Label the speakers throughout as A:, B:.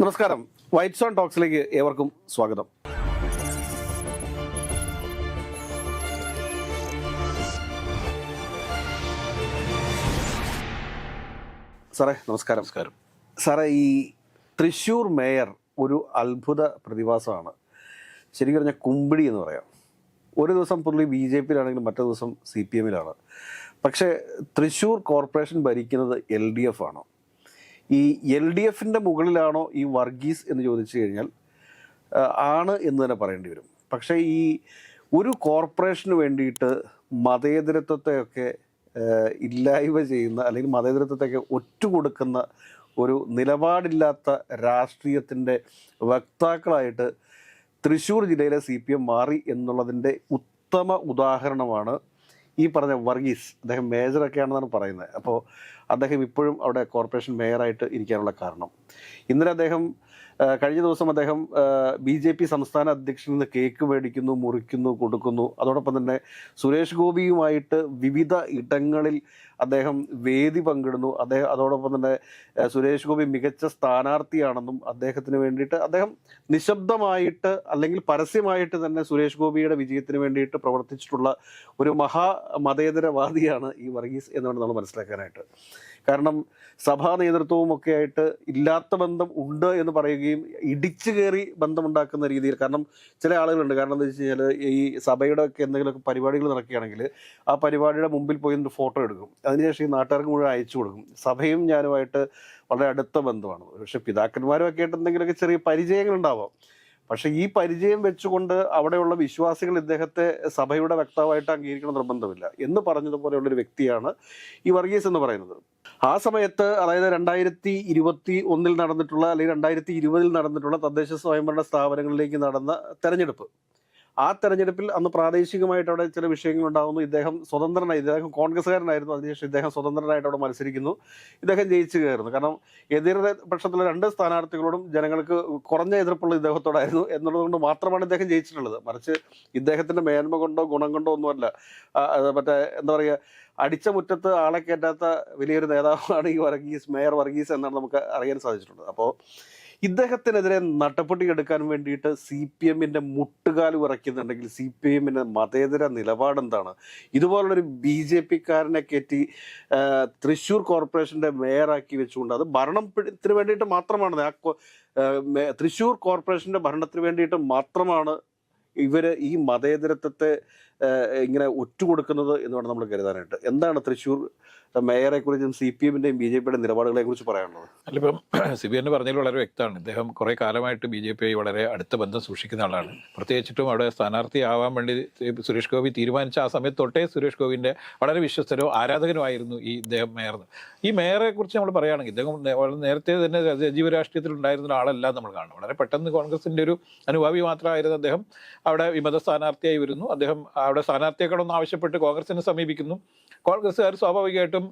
A: നമസ്കാരം. White zone ടോക്സിലേക്ക് ഏവർക്കും സ്വാഗതം. സാറേ നമസ്കാരം. നമസ്കാരം. സാറേ ഈ തൃശൂർ മേയർ ഒരു അത്ഭുത പ്രതിഭാസമാണ്. ശരിക്കും പറഞ്ഞാൽ കുമ്പിടി എന്ന് പറയാം. ഒരു ദിവസം പുള്ളി ബി ജെ പിയിലാണെങ്കിലും മറ്റേ ദിവസം സി പി എമ്മിലാണ്. പക്ഷേ തൃശൂർ കോർപ്പറേഷൻ ഭരിക്കുന്നത് എൽ ഡി എഫ് ആണ്. ഈ എൽ ഡി എഫിന്റെ മുകളിലാണോ ഈ വർഗീസ് എന്ന് ചോദിച്ചു കഴിഞ്ഞാൽ ആണ് എന്ന് തന്നെ പറയേണ്ടി വരും. പക്ഷേ ഈ ഒരു കോർപ്പറേഷന് വേണ്ടിയിട്ട് മതേതരത്വത്തെയൊക്കെ ഇല്ലായ്മ ചെയ്യുന്ന അല്ലെങ്കിൽ മതേതരത്വത്തെയൊക്കെ ഒറ്റുകൊടുക്കുന്ന ഒരു നിലപാടില്ലാത്ത രാഷ്ട്രീയത്തിന്റെ വക്താക്കളായിട്ട് തൃശ്ശൂർ ജില്ലയിലെ സി പി എം മാറി എന്നുള്ളതിന്റെ ഉത്തമ ഉദാഹരണമാണ് ഈ പറഞ്ഞ വർഗീസ് അദ്ദേഹം മേജറൊക്കെയാണെന്നാണ് പറയുന്നത്. അപ്പോൾ അദ്ദേഹം ഇപ്പോഴും അവിടെ കോർപ്പറേഷൻ മേയറായിട്ട് ഇരിക്കാനുള്ള കാരണം. ഇന്നലെ അദ്ദേഹം കഴിഞ്ഞ ദിവസം അദ്ദേഹം ബി ജെ പി സംസ്ഥാന അധ്യക്ഷനിൽ നിന്ന് കേക്ക് മേടിക്കുന്നു മുറിക്കുന്നു കൊടുക്കുന്നു. അതോടൊപ്പം തന്നെ സുരേഷ് ഗോപിയുമായിട്ട് വിവിധ ഇടങ്ങളിൽ അദ്ദേഹം വേദി പങ്കിടുന്നു. അദ്ദേഹം അതോടൊപ്പം തന്നെ സുരേഷ് ഗോപി മികച്ച സ്ഥാനാർത്ഥിയാണെന്നും അദ്ദേഹത്തിന് വേണ്ടിയിട്ട് അദ്ദേഹം നിശബ്ദമായിട്ട് അല്ലെങ്കിൽ പരസ്യമായിട്ട് തന്നെ സുരേഷ് ഗോപിയുടെ വിജയത്തിന് വേണ്ടിയിട്ട് പ്രവർത്തിച്ചിട്ടുള്ള ഒരു മഹാ മതേതരവാദിയാണ് ഈ വർഗീസ് എന്നാണ് നമ്മൾ മനസ്സിലാക്കാനായിട്ട്. കാരണം സഭാ നേതൃത്വവും ഒക്കെ ആയിട്ട് ഇല്ലാത്ത ബന്ധം ഉണ്ട് എന്ന് പറയുകയും ഇടിച്ചു കയറി ബന്ധമുണ്ടാക്കുന്ന രീതിയിൽ കാരണം ചില ആളുകളുണ്ട്. കാരണം എന്താ വെച്ച് കഴിഞ്ഞാൽ ഈ സഭയുടെ ഒക്കെ എന്തെങ്കിലുമൊക്കെ പരിപാടികൾ നടക്കുകയാണെങ്കിൽ ആ പരിപാടിയുടെ മുമ്പിൽ പോയി ഒരു ഫോട്ടോ എടുക്കും. അതിനുശേഷം ഈ നാട്ടുകാർക്ക് മുഴുവൻ അയച്ചു കൊടുക്കും. സഭയും ഞാനുമായിട്ട് വളരെ അടുത്ത ബന്ധമാണ്. പക്ഷെ പിതാക്കന്മാരും ഒക്കെ ആയിട്ട് എന്തെങ്കിലുമൊക്കെ ചെറിയ പരിചയങ്ങൾ ഉണ്ടാവാം. പക്ഷെ ഈ പരിചയം വെച്ചുകൊണ്ട് അവിടെയുള്ള വിശ്വാസികൾ ഇദ്ദേഹത്തെ സഭയുടെ വക്താവായിട്ട് അംഗീകരിക്കണം നിർബന്ധമില്ല എന്ന് പറഞ്ഞതുപോലെയുള്ള ഒരു വ്യക്തിയാണ് ഈ വർഗീസ് എന്ന് പറയുന്നത്. ആ സമയത്ത് അതായത് രണ്ടായിരത്തി ഇരുപത്തി ഒന്നിൽ നടന്നിട്ടുള്ള അല്ലെങ്കിൽ രണ്ടായിരത്തി ഇരുപതിൽ നടന്നിട്ടുള്ള തദ്ദേശ സ്വയംഭരണ സ്ഥാപനങ്ങളിലേക്ക് നടന്ന തെരഞ്ഞെടുപ്പ്. ആ തെരഞ്ഞെടുപ്പിൽ അന്ന് പ്രാദേശികമായിട്ട് അവിടെ ചില വിഷയങ്ങൾ ഉണ്ടാകുന്നു ഇദ്ദേഹം സ്വതന്ത്രനായി ഇദ്ദേഹം കോൺഗ്രസ്സുകാരനായിരുന്നു. അതിനുശേഷം ഇദ്ദേഹം സ്വതന്ത്രനായിട്ട് അവിടെ മത്സരിക്കുന്നു. ഇദ്ദേഹം ജയിച്ചു കയറുന്നു. കാരണം എതിർ പക്ഷത്തുള്ള രണ്ട് സ്ഥാനാർത്ഥികളോടും ജനങ്ങൾക്ക് കുറഞ്ഞ എതിർപ്പുള്ള ഇദ്ദേഹത്തോടായിരുന്നു എന്നുള്ളതുകൊണ്ട് മാത്രമാണ് ഇദ്ദേഹം ജയിച്ചിട്ടുള്ളത്. മറിച്ച് ഇദ്ദേഹത്തിന്റെ മേന്മ കൊണ്ടോ ഗുണം കൊണ്ടോ ഒന്നുമല്ല. മറ്റേ എന്താ പറയുക അടിച്ച മുറ്റത്ത് ആളെ കയറ്റാത്ത വലിയൊരു നേതാവാണ് ഈ വർഗീസ് മേയർ വർഗീസ് എന്നാണ് നമുക്ക് അറിയാൻ സാധിച്ചിട്ടുള്ളത്. അപ്പോൾ ഇദ്ദേഹത്തിനെതിരെ നട്ടപ്പൊട്ടി എടുക്കാൻ വേണ്ടിയിട്ട് സി പി എമ്മിന്റെ മുട്ടുകാൽ ഉറയ്ക്കുന്നുണ്ടെങ്കിൽ സി പി എമ്മിന്റെ മതേതര നിലപാടെന്താണ്? ഇതുപോലുള്ളൊരു ബി ജെ പിക്കാരനെ കയറ്റി തൃശ്ശൂർ കോർപ്പറേഷന്റെ മേയറാക്കി വെച്ചുകൊണ്ട് അത് ഭരണത്തിന് വേണ്ടിയിട്ട് മാത്രമാണ്. ആ തൃശ്ശൂർ കോർപ്പറേഷന്റെ ഭരണത്തിന് വേണ്ടിയിട്ട് മാത്രമാണ് ഇവർ ഈ മതേതരത്വത്തെ ഇങ്ങനെ ഒറ്റുകൊടുക്കുന്നത് എന്ന് വേണം നമ്മൾ കരുതാനായിട്ട്. എന്താണ് തൃശ്ശൂർ മേയറെ കുറിച്ചും സി പി എമ്മിന്റെയും ബി ജെ പിയുടെ നിലപാടുകളെ കുറിച്ച് പറയാനുള്ളത്?
B: അല്ലിപ്പം സി ബി എന്ന് പറഞ്ഞതിൽ വളരെ വ്യക്തമാണ്. ഇദ്ദേഹം കുറെ കാലമായിട്ട് ബി ജെ പി വളരെ അടുത്ത ബന്ധം സൂക്ഷിക്കുന്ന ആളാണ്. പ്രത്യേകിച്ചിട്ടും അവിടെ സ്ഥാനാർത്ഥി ആവാൻ വേണ്ടി സുരേഷ് ഗോപി തീരുമാനിച്ച ആ സമയത്ത് തൊട്ടേ സുരേഷ് ഗോപിന്റെ വളരെ വിശ്വസ്തരോ ആരാധകനുമായിരുന്നു ഈ ഇദ്ദേഹം മേയർ ഈ മേയറെ കുറിച്ച് നമ്മൾ പറയുകയാണെങ്കിൽ ഇദ്ദേഹം വളരെ നേരത്തെ തന്നെ സജീവ രാഷ്ട്രീയത്തിൽ ഉണ്ടായിരുന്ന ആളല്ല നമ്മൾ കാണുന്നത് വളരെ പെട്ടെന്ന് കോൺഗ്രസിന്റെ ഒരു അനുഭാവി മാത്രമായിരുന്നു അദ്ദേഹം അവിടെ വിമത സ്ഥാനാർത്ഥിയായി വരുന്നു. അദ്ദേഹം അവിടെ സ്ഥാനാർത്ഥിയാക്കണമെന്ന് ആവശ്യപ്പെട്ട് കോൺഗ്രസിനെ സമീപിക്കുന്നു. കോൺഗ്രസ്സുകാർ സ്വാഭാവികമായിട്ടും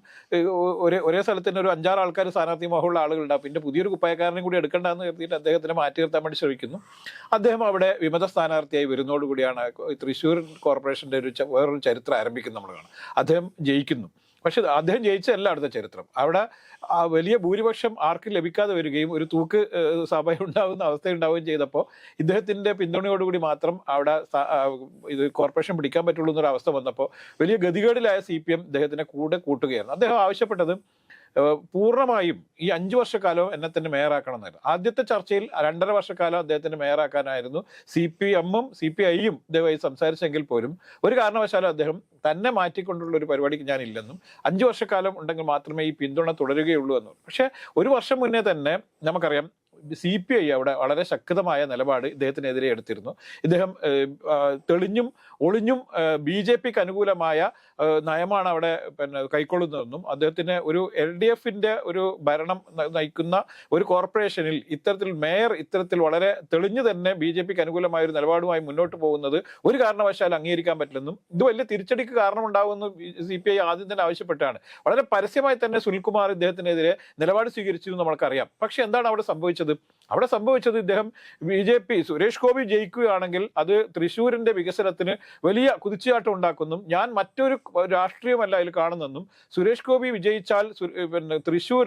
B: ഒരേ ഒരേ സ്ഥലത്ത് തന്നെ ഒരു അഞ്ചാറ് ആൾക്കാർ സ്ഥാനാർത്ഥി മോഹമുള്ള ആളുകളുണ്ടാവും പിന്നെ പുതിയൊരു കുപ്പായക്കാരനെ കൂടി എടുക്കണ്ടെന്ന് കരുതിയിട്ട് അദ്ദേഹത്തിനെ മാറ്റി നിർത്താൻ വേണ്ടി ശ്രമിക്കുന്നു. അദ്ദേഹം അവിടെ വിമത സ്ഥാനാർത്ഥിയായി വരുന്നതോടുകൂടിയാണ് തൃശ്ശൂർ കോർപ്പറേഷന്റെ ഒരു വേറൊരു ചരിത്രം ആരംഭിക്കുന്നത് നമ്മൾ കാണാം അദ്ദേഹം ജയിക്കുന്നു. പക്ഷെ അദ്ദേഹം ജയിച്ചതല്ല അടുത്ത ചരിത്രം. അവിടെ ആ വലിയ ഭൂരിപക്ഷം ആർക്കും ലഭിക്കാതെ വരികയും ഒരു തൂക്ക് സഭ ഉണ്ടാകുന്ന അവസ്ഥ ഉണ്ടാവുകയും ചെയ്തപ്പോൾ ഇദ്ദേഹത്തിന്റെ പിന്തുണയോടുകൂടി മാത്രം അവിടെ ഇത് കോർപ്പറേഷൻ പിടിക്കാൻ പറ്റുള്ളൂ എന്നൊരു അവസ്ഥ വന്നപ്പോൾ വലിയ ഗതികേടിലായ സി പി എം ഇദ്ദേഹത്തിനെ കൂടെ കൂട്ടുകയായിരുന്നു. അദ്ദേഹം ആവശ്യപ്പെട്ടത് പൂർണമായും ഈ അഞ്ചു വർഷക്കാലം എന്നെ തന്നെ മേയറാക്കണം എന്നായിരുന്നു ആദ്യത്തെ ചർച്ചയിൽ രണ്ടര വർഷക്കാലം അദ്ദേഹത്തിന് മേയറാക്കാനായിരുന്നു. സി പി എമ്മും സി പി ഐയും ഇദ്ദേഹമായി സംസാരിച്ചെങ്കിൽ പോലും ഒരു കാരണവശാലും അദ്ദേഹം തന്നെ മാറ്റിക്കൊണ്ടുള്ള ഒരു പരിപാടിക്ക് ഞാൻ ഇല്ലെന്നും അഞ്ചു വർഷക്കാലം ഉണ്ടെങ്കിൽ മാത്രമേ ഈ പിന്തുണ തുടരുകയുള്ളൂ എന്നും. പക്ഷേ ഒരു വർഷം മുന്നേ തന്നെ നമുക്കറിയാം സി പി ഐ അവിടെ വളരെ ശക്തമായ നിലപാട് ഇദ്ദേഹത്തിനെതിരെ എടുത്തിരുന്നു. ഇദ്ദേഹം തെളിഞ്ഞും ഒളിഞ്ഞും ബി ജെ പിക്ക് അനുകൂലമായ നയമാണ് അവിടെ പിന്നെ കൈക്കൊള്ളുന്നതെന്നും അദ്ദേഹത്തിന് ഒരു എൽ ഡി എഫിന്റെ ഒരു ഭരണം നയിക്കുന്ന ഒരു കോർപ്പറേഷനിൽ ഇത്തരത്തിൽ മേയർ ഇത്തരത്തിൽ വളരെ തെളിഞ്ഞു തന്നെ ബി ജെ പിക്ക് അനുകൂലമായ ഒരു നിലപാടുമായി മുന്നോട്ട് പോകുന്നത് ഒരു കാരണവശാലും അംഗീകരിക്കാൻ പറ്റില്ലെന്നും ഇത് വലിയ തിരിച്ചടിക്ക് കാരണമുണ്ടാകുമെന്ന് സി പി ഐ ആദ്യം തന്നെ ആവശ്യപ്പെട്ടാണ്. വളരെ പരസ്യമായി തന്നെ സുനിൽകുമാർ ഇദ്ദേഹത്തിനെതിരെ നിലപാട് സ്വീകരിച്ചു എന്ന് നമുക്കറിയാം പക്ഷെ എന്താണ് അവിടെ സംഭവിച്ചത്? alıp അവിടെ സംഭവിച്ചത് ഇദ്ദേഹം B J P Suresh Gopi ജയിക്കുകയാണെങ്കിൽ അത് തൃശ്ശൂരിന്റെ വികസനത്തിന് വലിയ കുതിച്ചുചാട്ടം ഉണ്ടാക്കുന്നും ഞാൻ മറ്റൊരു രാഷ്ട്രീയമല്ല അതിൽ കാണുന്നെന്നും സുരേഷ് ഗോപി വിജയിച്ചാൽ പിന്നെ തൃശ്ശൂർ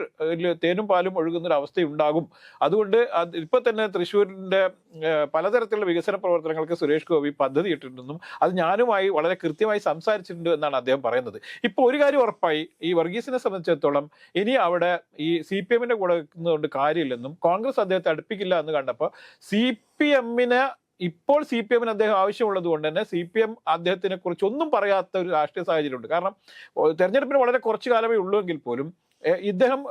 B: തേനും പാലും ഒഴുകുന്ന ഒരു അവസ്ഥയുണ്ടാകും. അതുകൊണ്ട് അത് ഇപ്പൊ തന്നെ തൃശ്ശൂരിന്റെ പലതരത്തിലുള്ള വികസന പ്രവർത്തനങ്ങൾക്ക് സുരേഷ് ഗോപി പദ്ധതി ഇട്ടിട്ടുണ്ടെന്നും അത് ഞാനുമായി വളരെ കൃത്യമായി സംസാരിച്ചിട്ടുണ്ട് എന്നാണ് അദ്ദേഹം പറയുന്നത്. ഇപ്പൊ ഒരു കാര്യം ഉറപ്പായി ഈ വർഗീസിനെ സംബന്ധിച്ചിടത്തോളം ഇനി അവിടെ ഈ സി പി എമ്മിന്റെ കൂടെ നിൽക്കുന്നതുകൊണ്ട് കാര്യമില്ലെന്നും കോൺഗ്രസ് അദ്ദേഹത്തെ അടുപ്പിക്കില്ല എന്ന് കണ്ടപ്പോൾ സി പി എമ്മിന് ഇപ്പോൾ സി പി എമ്മിന് അദ്ദേഹം ആവശ്യമുള്ളത് കൊണ്ട് തന്നെ സി പി എം അദ്ദേഹത്തിനെ കുറിച്ച് ഒന്നും പറയാത്ത ഒരു രാഷ്ട്രീയ സാഹചര്യമുണ്ട്. കാരണം തെരഞ്ഞെടുപ്പിന് വളരെ കുറച്ചു കാലമേ ഉള്ളൂ എങ്കിൽ പോലും ഇദ്ദേഹം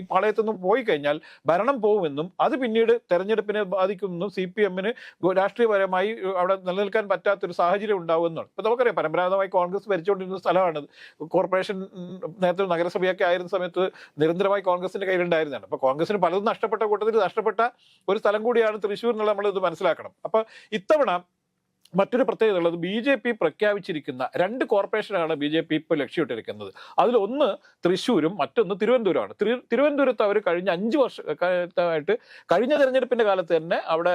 B: ഈ പാളയത്തു നിന്ന് പോയി കഴിഞ്ഞാൽ ഭരണം പോകുമെന്നും അത് പിന്നീട് തെരഞ്ഞെടുപ്പിനെ ബാധിക്കുമെന്നും സി പി എമ്മിന് രാഷ്ട്രീയപരമായി അവിടെ നിലനിൽക്കാൻ പറ്റാത്തൊരു സാഹചര്യം ഉണ്ടാവുമെന്നാണ്. ഇപ്പൊ നമുക്കറിയാം പരമ്പരാഗതമായി കോൺഗ്രസ് ഭരിച്ചുകൊണ്ടിരുന്ന സ്ഥലമാണ്. കോർപ്പറേഷൻ നേരത്തെ നഗരസഭയൊക്കെ ആയിരുന്ന സമയത്ത് നിരന്തരമായി കോൺഗ്രസിന്റെ കയ്യിലുണ്ടായിരുന്നതാണ്. അപ്പൊ കോൺഗ്രസിന് പലതും നഷ്ടപ്പെട്ട കൂട്ടത്തിൽ നഷ്ടപ്പെട്ട ഒരു സ്ഥലം കൂടിയാണ് തൃശ്ശൂർ എന്നുള്ള ഇത് മനസ്സിലാക്കണം. അപ്പൊ ഇത്തവണ മറ്റൊരു പ്രത്യേകത ഉള്ളത് ബി ജെ പി പ്രഖ്യാപിച്ചിരിക്കുന്ന രണ്ട് കോർപ്പറേഷനാണ് ബി ജെ പി ഇപ്പോൾ ലക്ഷ്യമിട്ടിരിക്കുന്നത്. അതിലൊന്ന് തൃശ്ശൂരും മറ്റൊന്ന് തിരുവനന്തപുരമാണ് തിരു തിരുവനന്തപുരത്ത് അവർ കഴിഞ്ഞ അഞ്ച് വർഷമായിട്ട് കഴിഞ്ഞ തെരഞ്ഞെടുപ്പിന്റെ കാലത്ത് തന്നെ അവിടെ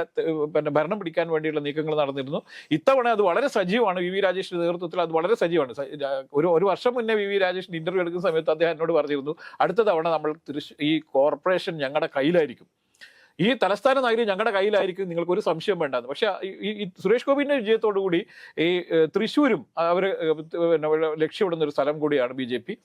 B: പിന്നെ ഭരണം പിടിക്കാൻ വേണ്ടിയുള്ള നീക്കങ്ങൾ നടന്നിരുന്നു. ഇത്തവണ അത് വളരെ സജീവമാണ്. വി വി രാജേഷിന്റെ നേതൃത്വത്തിൽ അത് വളരെ സജീവമാണ്. ഒരു ഒരു വർഷം മുന്നേ വി വി രാജേഷിന്റെ ഇന്റർവ്യൂ എടുക്കുന്ന സമയത്ത് അദ്ദേഹം എന്നോട് പറഞ്ഞിരുന്നു അടുത്ത തവണ നമ്മൾ ഈ കോർപ്പറേഷൻ ഞങ്ങളുടെ കയ്യിലായിരിക്കും. ഈ തലസ്ഥാന നഗരി ഞങ്ങളുടെ കയ്യിലായിരിക്കും നിങ്ങൾക്ക് ഒരു സംശയം വേണ്ടെന്ന്. പക്ഷെ ഈ സുരേഷ് ഗോപിന്റെ വിജയത്തോടു കൂടി ഈ തൃശ്ശൂരും അവർ ലക്ഷ്യമിടുന്ന ഒരു സ്ഥലം കൂടിയാണ് ബി ജെ പി.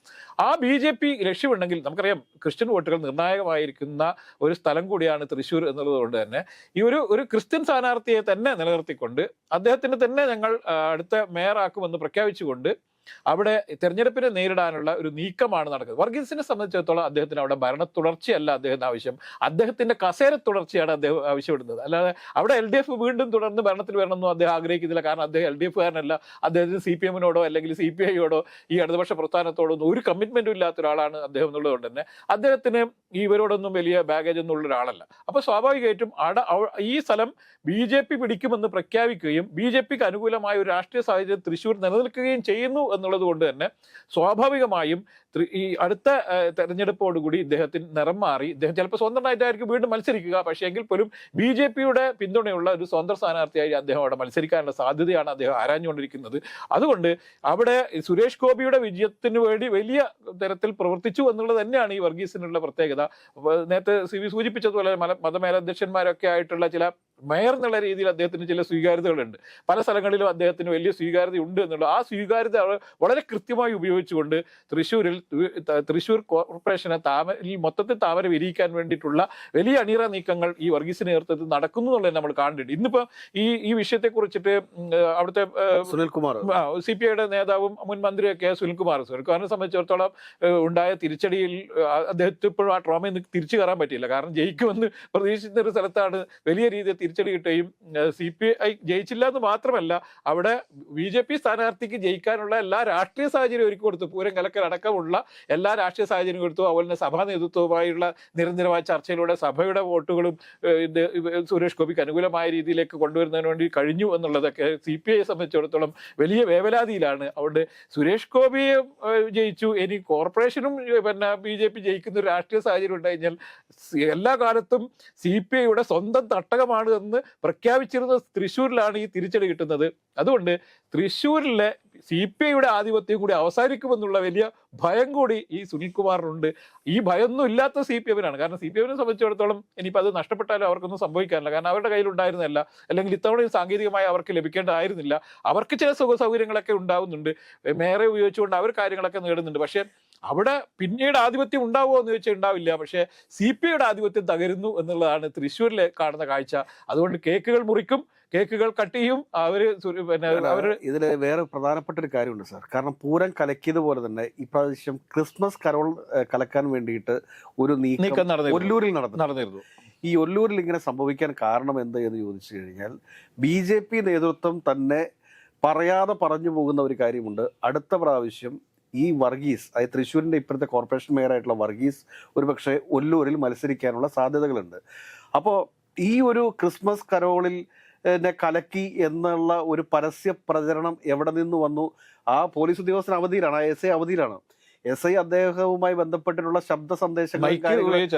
B: ആ ബി ജെ പി ലക്ഷ്യമുണ്ടെങ്കിൽ നമുക്കറിയാം ക്രിസ്ത്യൻ വോട്ടുകൾ നിർണായകമായിരിക്കുന്ന ഒരു സ്ഥലം കൂടിയാണ് തൃശ്ശൂർ എന്നുള്ളതുകൊണ്ട് തന്നെ. ഈ ഒരു ഒരു ക്രിസ്ത്യൻ സ്ഥാനാർത്ഥിയെ തന്നെ നിലനിർത്തിക്കൊണ്ട് അദ്ദേഹത്തിന് തന്നെ ഞങ്ങൾ അടുത്ത മേയറാക്കുമെന്ന് പ്രഖ്യാപിച്ചുകൊണ്ട് അവിടെ തെരഞ്ഞെടുപ്പിനെ നേരിടാനുള്ള ഒരു നീക്കമാണ് നടക്കുന്നത്. വർഗീസിനെ സംബന്ധിച്ചിടത്തോളം അദ്ദേഹത്തിന് അവിടെ ഭരണ തുടർച്ചയല്ല അദ്ദേഹത്തിന് ആവശ്യം. അദ്ദേഹത്തിന്റെ കസേര തുടർച്ചയാണ് അദ്ദേഹം ആവശ്യപ്പെടുന്നത്. അല്ലാതെ അവിടെ എൽ ഡി എഫ് വീണ്ടും തുടർന്ന് ഭരണത്തിൽ വരണമെന്നും അദ്ദേഹം ആഗ്രഹിക്കുന്നില്ല. കാരണം അദ്ദേഹം എൽ ഡി എഫുകാരനല്ല അദ്ദേഹത്തിന് സി പി എമ്മിനോടോ അല്ലെങ്കിൽ സി പി ഐയോടോ ഈ ഇടതുപക്ഷ പ്രസ്ഥാനത്തോടോ ഒന്നും ഒരു കമ്മിറ്റ്മെന്റും ഇല്ലാത്ത ഒരാളാണ് അദ്ദേഹം എന്നുള്ളതുകൊണ്ട് തന്നെ അദ്ദേഹത്തിന് ഇവരോടൊന്നും വലിയ ബാഗേജ് ഒന്നുള്ള ഒരാളല്ല. അപ്പൊ സ്വാഭാവികമായിട്ടും അട ഈ സ്ഥലം ബി ജെ പി പിടിക്കുമെന്ന് പ്രഖ്യാപിക്കുകയും ബി ജെ പിക്ക് അനുകൂലമായ ഒരു രാഷ്ട്രീയ സാഹചര്യം തൃശ്ശൂർ നിലനിൽക്കുകയും ചെയ്യുന്നു എന്നുള്ളത് കൊണ്ട് തന്നെ സ്വാഭാവികമായും ഈ അടുത്ത തെരഞ്ഞെടുപ്പോടുകൂടി ഇദ്ദേഹത്തിന് നിറം മാറി. ഇദ്ദേഹം ചിലപ്പോൾ സ്വന്തമായിട്ടായിരിക്കും വീണ്ടും മത്സരിക്കുക. പക്ഷേ എങ്കിൽ പോലും ബി ജെ പിയുടെ പിന്തുണയുള്ള ഒരു സ്വന്തം സ്ഥാനാർത്ഥിയായി അദ്ദേഹം അവിടെ മത്സരിക്കാനുള്ള സാധ്യതയാണ് അദ്ദേഹം ആരാഞ്ഞുകൊണ്ടിരിക്കുന്നത്. അതുകൊണ്ട് അവിടെ സുരേഷ് ഗോപിയുടെ വിജയത്തിന് വേണ്ടി വലിയ തരത്തിൽ പ്രവർത്തിച്ചു എന്നുള്ളത് തന്നെയാണ് ഈ വർഗീസിനുള്ള പ്രത്യേകത. നേരത്തെ സി വി സൂചിപ്പിച്ചതുപോലെ മല മതമേലധ്യക്ഷന്മാരൊക്കെ ആയിട്ടുള്ള ചില മേയർ എന്നുള്ള രീതിയിൽ അദ്ദേഹത്തിന് ചില സ്വീകാര്യതകളുണ്ട്. പല സ്ഥലങ്ങളിലും അദ്ദേഹത്തിന് വലിയ സ്വീകാര്യത ഉണ്ട് എന്നുള്ള ആ സ്വീകാര്യത വളരെ കൃത്യമായി ഉപയോഗിച്ചുകൊണ്ട് തൃശ്ശൂരിൽ തൃശ്ശൂർ കോർപ്പറേഷനെ താമര മൊത്തത്തിൽ താമര വിരിയിക്കാൻ വേണ്ടിയിട്ടുള്ള വലിയ അണിയറ നീക്കങ്ങൾ ഈ വർഗീസ് നേതൃത്വത്തിൽ നടക്കുന്നു എന്നുള്ളത് നമ്മൾ കാണുന്നുണ്ട്. ഇന്നിപ്പോൾ ഈ ഈ വിഷയത്തെ കുറിച്ചിട്ട് അവിടുത്തെ സുനിൽകുമാർ.
A: സുനിൽ കുമാർ
B: സി പി ഐയുടെ നേതാവും മുൻ മന്ത്രിയൊക്കെ സുനിൽകുമാർ. സുനിൽകുമാറിനെ സംബന്ധിച്ചിടത്തോളം ഉണ്ടായ തിരിച്ചടിയിൽ അദ്ദേഹത്തിപ്പോഴും ഇപ്പോഴും ആ ട്രോമയിൽ നിന്ന് തിരിച്ചു കയറാൻ പറ്റിയില്ല. കാരണം ജയിക്കുമെന്ന് പ്രതീക്ഷിക്കുന്ന ഒരു സ്ഥലത്താണ് വലിയ രീതിയിൽ തിരിച്ചടി കിട്ടുകയും സി പി ഐ ജയിച്ചില്ല എന്ന് മാത്രമല്ല അവിടെ ബി ജെ പി സ്ഥാനാർത്ഥിക്ക് ജയിക്കാനുള്ള എല്ലാ രാഷ്ട്രീയ സാഹചര്യം ഒരുക്കി കൊടുത്തു. പൂരം കലക്കൽ അടക്കമുള്ള എല്ലാ രാഷ്ട്രീയ സാഹചര്യം കൊടുത്തു. അതുപോലെ തന്നെ സഭാ നേതൃത്വവുമായുള്ള നിരന്തരമായ ചർച്ചയിലൂടെ സഭയുടെ വോട്ടുകളും സുരേഷ് ഗോപിക്ക് അനുകൂലമായ രീതിയിലേക്ക് കൊണ്ടുവരുന്നതിന് വേണ്ടി കഴിഞ്ഞു എന്നുള്ളതൊക്കെ സി പി ഐയെ സംബന്ധിച്ചിടത്തോളം വലിയ വേവലാതിയിലാണ്. അതുകൊണ്ട് സുരേഷ് ഗോപിയെ ജയിച്ചു. ഇനി കോർപ്പറേഷനും പിന്നെ ബി ജെ പി ജയിക്കുന്ന ഒരു രാഷ്ട്രീയ സാഹചര്യം ഉണ്ടായി കഴിഞ്ഞാൽ എല്ലാ കാലത്തും സി പി ഐയുടെ സ്വന്തം തട്ടകമാണ് എന്ന് പ്രഖ്യാപിച്ചിരുന്ന തൃശ്ശൂരിലാണ് ഈ തിരിച്ചടി കിട്ടുന്നത്. അതുകൊണ്ട് തൃശ്ശൂരിലെ സി പി ഐയുടെ ആധിപത്യം കൂടി അവസാനിക്കുമെന്നുള്ള വലിയ ഭയം കൂടി ഈ സുനിൽകുമാറിനുണ്ട്. ഈ ഭയമൊന്നും ഇല്ലാത്ത സി പി എമ്മിനാണ്. കാരണം സി പി എമ്മിനെ സംബന്ധിച്ചിടത്തോളം ഇനിയിപ്പോൾ അത് നഷ്ടപ്പെട്ടാലും അവർക്കൊന്നും സംഭവിക്കാനില്ല. കാരണം അവരുടെ കയ്യിലുണ്ടായിരുന്നില്ല അല്ലെങ്കിൽ ഇത്തവണയും സാങ്കേതികമായി അവർക്ക് ലഭിക്കേണ്ടതായിരുന്നില്ല. അവർക്ക് ചില സുഖ സൗകര്യങ്ങളൊക്കെ ഉണ്ടാവുന്നുണ്ട്. മേറെ ഉപയോഗിച്ചുകൊണ്ട് അവർ കാര്യങ്ങളൊക്കെ നേടുന്നുണ്ട്. പക്ഷേ അവിടെ പിന്നീട് ആധിപത്യം ഉണ്ടാവുമോ എന്ന് ചോദിച്ചാൽ ഉണ്ടാവില്ല. പക്ഷേ സി പി ഐയുടെ ആധിപത്യം തകരുന്നു എന്നുള്ളതാണ് തൃശ്ശൂരിലെ കാണുന്ന കാഴ്ച. അതുകൊണ്ട് കേക്കുകൾ മുറിക്കും. കേക്കുകൾ കട്ട് ചെയ്യും അവർ പിന്നെ അവർ
A: ഇതിൽ വേറെ പ്രധാനപ്പെട്ട ഒരു കാര്യമുണ്ട് സാർ. കാരണം പൂരം കലക്കിയതുപോലെ തന്നെ ഇപ്രാവശ്യം ക്രിസ്മസ് കരോൾ കലക്കാൻ വേണ്ടിയിട്ട് ഒരു നീക്കം ഒല്ലൂരിൽ നടന്നു.
B: നടന്നിരുന്നു.
A: ഈ ഒല്ലൂരിൽ ഇങ്ങനെ സംഭവിക്കാൻ കാരണം എന്ത് എന്ന് ചോദിച്ചു കഴിഞ്ഞാൽ ബി ജെ പി നേതൃത്വം തന്നെ പറയാതെ പറഞ്ഞു പോകുന്ന ഒരു കാര്യമുണ്ട്. അടുത്ത പ്രാവശ്യം ഈ വർഗീസ് അതായത് തൃശ്ശൂരിന്റെ ഇപ്പോഴത്തെ കോർപ്പറേഷൻ മേയറായിട്ടുള്ള വർഗീസ് ഒരുപക്ഷെ ഒല്ലൂരിൽ മത്സരിക്കാനുള്ള സാധ്യതകളുണ്ട്. അപ്പോൾ ഈ ഒരു ക്രിസ്മസ് കരോളിൽ കലക്കി എന്നുള്ള ഒരു പരസ്യ പ്രചരണം എവിടെ നിന്ന് വന്നു? ആ പോലീസ് ഉദ്യോഗസ്ഥൻ അവധിയിലാണ് ആ എസ് ഐ അവധിയിലാണ്. എസ് ഐ അദ്ദേഹവുമായി ബന്ധപ്പെട്ടിട്ടുള്ള ശബ്ദ സന്ദേശങ്ങളും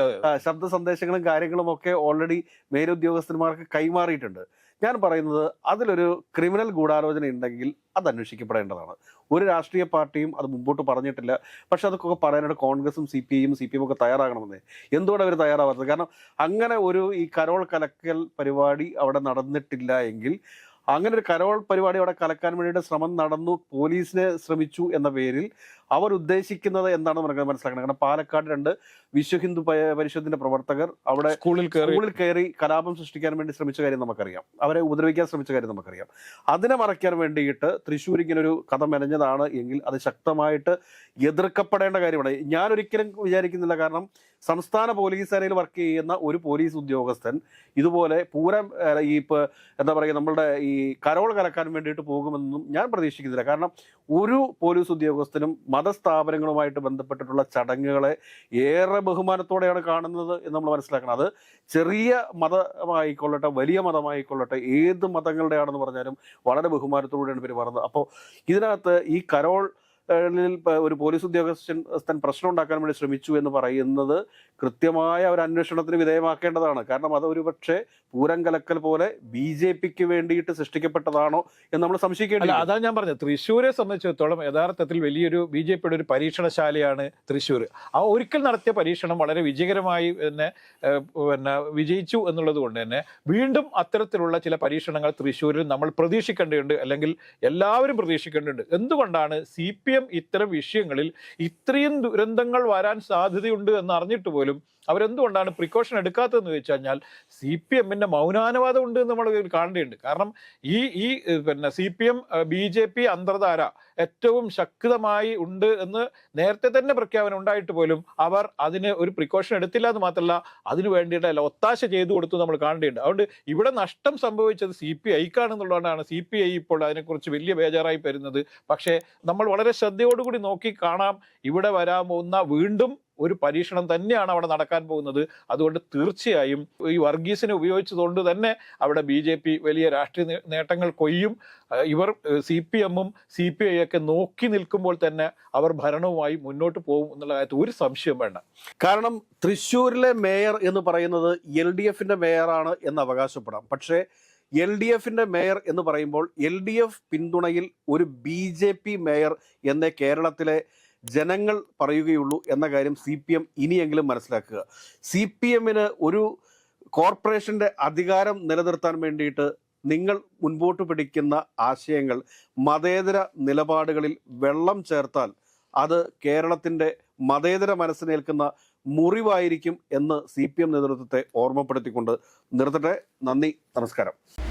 A: ശബ്ദ സന്ദേശങ്ങളും കാര്യങ്ങളും ഒക്കെ ഓൾറെഡി മേലുദ്യോഗസ്ഥന്മാർക്ക് കൈമാറിയിട്ടുണ്ട്. ഞാൻ പറയുന്നത് അതിലൊരു ക്രിമിനൽ ഗൂഢാലോചന ഉണ്ടെങ്കിൽ അത് അന്വേഷിക്കപ്പെടേണ്ടതാണ്. ഒരു രാഷ്ട്രീയ പാർട്ടിയും അത് മുമ്പോട്ട് പറഞ്ഞിട്ടില്ല. പക്ഷെ അതൊക്കെ പറയാനായിട്ട് കോൺഗ്രസും സി പി ഐയും സി പി എം ഒക്കെ തയ്യാറാകണമെന്നേ. എന്തുകൊണ്ട് അവർ തയ്യാറാവാത്തത്? കാരണം അങ്ങനെ ഒരു ഈ കരോൾ കലക്കൽ പരിപാടി അവിടെ നടന്നിട്ടില്ല എങ്കിൽ അങ്ങനെ ഒരു കരോൾ പരിപാടി അവിടെ കലക്കാൻ വേണ്ടിയിട്ട് ശ്രമം നടന്നു പോലീസിനെ ശ്രമിച്ചു എന്ന പേരിൽ അവർ ഉദ്ദേശിക്കുന്നത് എന്താണെന്ന് നമുക്ക് മനസ്സിലാക്കണം. കാരണം പാലക്കാട് രണ്ട് വിശ്വ ഹിന്ദു പരിഷത്തിന്റെ പ്രവർത്തകർ അവിടെ
B: സ്കൂളിൽ
A: സ്കൂളിൽ കയറി കലാപം സൃഷ്ടിക്കാൻ വേണ്ടി ശ്രമിച്ച കാര്യം നമുക്കറിയാം. അവരെ ഉപദ്രവിക്കാൻ ശ്രമിച്ച കാര്യം നമുക്കറിയാം. അതിനെ മറയ്ക്കാൻ വേണ്ടിയിട്ട് തൃശ്ശൂർ ഇങ്ങനെ ഒരു കഥ മെനഞ്ഞതാണ് എങ്കിൽ അത് ശക്തമായിട്ട് എതിർക്കപ്പെടേണ്ട കാര്യമാണ്. ഞാൻ ഒരിക്കലും വിചാരിക്കുന്നില്ല. കാരണം സംസ്ഥാന പോലീസ് സേനയിൽ വർക്ക് ചെയ്യുന്ന ഒരു പോലീസ് ഉദ്യോഗസ്ഥൻ ഇതുപോലെ പൂരം ഈ എന്താ പറയുക നമ്മളുടെ ഈ കരോൾ കലക്കാൻ വേണ്ടിയിട്ട് പോകുമെന്നും ഞാൻ പ്രതീക്ഷിക്കുന്നില്ല. കാരണം ഒരു പോലീസ് ഉദ്യോഗസ്ഥനും മതസ്ഥാപനങ്ങളുമായിട്ട് ബന്ധപ്പെട്ടിട്ടുള്ള ചടങ്ങുകളെ ഏറെ ബഹുമാനത്തോടെയാണ് കാണുന്നത് എന്ന് നമ്മൾ മനസ്സിലാക്കണം. അത് ചെറിയ മതമായിക്കൊള്ളട്ടെ വലിയ മതമായിക്കൊള്ളട്ടെ ഏത് മതങ്ങളുടെയാണെന്ന് പറഞ്ഞാലും വളരെ ബഹുമാനത്തോടെയാണ് പെരുമാറുന്നത്. അപ്പോൾ ഇതിനകത്ത് ഈ കരോൾ ഒരു പോലീസ് ഉദ്യോഗസ്ഥൻ സ്ഥൻ പ്രശ്നം ഉണ്ടാക്കാൻ വേണ്ടി ശ്രമിച്ചു എന്ന് പറയുന്നത് കൃത്യമായ ഒരു അന്വേഷണത്തിന് വിധേയമാക്കേണ്ടതാണ്. കാരണം അത് ഒരുപക്ഷെ പൂരം കലക്കൽ പോലെ ബി ജെ പിക്ക് വേണ്ടിയിട്ട് സൃഷ്ടിക്കപ്പെട്ടതാണോ എന്ന് നമ്മൾ സംശയിക്കേണ്ടത്
B: അതാണ് ഞാൻ പറഞ്ഞത്. തൃശ്ശൂരെ സംബന്ധിച്ചിടത്തോളം യഥാർത്ഥത്തിൽ വലിയൊരു ബി ജെ പിയുടെ ഒരു പരീക്ഷണശാലയാണ് തൃശ്ശൂർ. ആ ഒരിക്കൽ നടത്തിയ പരീക്ഷണം വളരെ വിജയകരമായി തന്നെ പിന്നെ വിജയിച്ചു എന്നുള്ളത് കൊണ്ട് തന്നെ വീണ്ടും അത്തരത്തിലുള്ള ചില പരീക്ഷണങ്ങൾ തൃശ്ശൂരിൽ നമ്മൾ പ്രതീക്ഷിക്കേണ്ടതുണ്ട് അല്ലെങ്കിൽ എല്ലാവരും പ്രതീക്ഷിക്കേണ്ടതുണ്ട്. എന്തുകൊണ്ടാണ് സി പി എം ഇത്തരം വിഷയങ്ങളിൽ ഇത്രയും ദുരന്തങ്ങൾ വരാൻ സാധ്യതയുണ്ട് എന്ന് അറിഞ്ഞിട്ട് പോലും അവരെന്തുകൊണ്ടാണ് പ്രിക്കോഷൻ എടുക്കാത്തതെന്ന് ചോദിച്ചു കഴിഞ്ഞാൽ സി പി എമ്മിന്റെ മൗനാനുവാദം ഉണ്ട് നമ്മൾ കാണേണ്ടതുണ്ട്. കാരണം ഈ ഈ പിന്നെ C P M B J P അന്തർധാര ഏറ്റവും ശക്തമായി ഉണ്ട് എന്ന് നേരത്തെ തന്നെ പ്രഖ്യാപനം ഉണ്ടായിട്ട് പോലും അവർ അതിന് ഒരു പ്രിക്കോഷൻ എടുത്തില്ല എന്ന് മാത്രമല്ല അതിന് അല്ല ഒത്താശ ചെയ്തു കൊടുത്തു നമ്മൾ കാണേണ്ടതുണ്ട്. അതുകൊണ്ട് ഇവിടെ നഷ്ടം സംഭവിച്ചത് സി പി ഐക്കാണെന്നുള്ളതാണ് സി പി ഐ ഇപ്പോൾ അതിനെക്കുറിച്ച് വലിയ ബേജാറായി വരുന്നത്. പക്ഷേ നമ്മൾ വളരെ ശ്രദ്ധയോടുകൂടി നോക്കി കാണാം ഇവിടെ വരാൻ പോകുന്ന വീണ്ടും ഒരു പരീക്ഷണം തന്നെയാണ് അവിടെ നടക്കാൻ പോകുന്നത്. അതുകൊണ്ട് തീർച്ചയായും ഈ വർഗീസിനെ ഉപയോഗിച്ചതുകൊണ്ട് തന്നെ അവിടെ ബി ജെ പി വലിയ രാഷ്ട്രീയ നേട്ടങ്ങൾ കൊയ്യും. ഇവർ സി പി എമ്മും സി പി ഐ ഒക്കെ നോക്കി നിൽക്കുമ്പോൾ തന്നെ അവർ ഭരണവുമായി മുന്നോട്ട് പോകും എന്നുള്ള കാര്യത്തിൽ ഒരു സംശയം വേണ്ട.
A: കാരണം തൃശ്ശൂരിലെ മേയർ എന്ന് പറയുന്നത് എൽ ഡി എഫിന്റെ മേയറാണ് എന്ന് അവകാശപ്പെടാം. പക്ഷേ എൽ ഡി എഫിന്റെ മേയർ എന്ന് പറയുമ്പോൾ എൽ ഡി എഫ് പിന്തുണയിൽ ഒരു ബി ജെ പി മേയർ എന്ന കേരളത്തിലെ ജനങ്ങൾ പറയുകയുള്ളൂ എന്ന കാര്യം സി പി എം ഇനിയെങ്കിലും മനസ്സിലാക്കുക. സി പി എമ്മിന് ഒരു കോർപ്പറേഷന്റെ അധികാരം നിലനിർത്താൻ വേണ്ടിയിട്ട് നിങ്ങൾ മുൻപോട്ട് പിടിക്കുന്ന ആശയങ്ങൾ മതേതര നിലപാടുകളിൽ വെള്ളം ചേർത്താൽ അത് കേരളത്തിന്റെ മതേതര മനസ്സിനേൽക്കുന്ന മുറിവായിരിക്കും എന്ന് സി പി എം നേതൃത്വത്തെ ഓർമ്മപ്പെടുത്തിക്കൊണ്ട് നിർത്തട്ടെ. നന്ദി. നമസ്കാരം.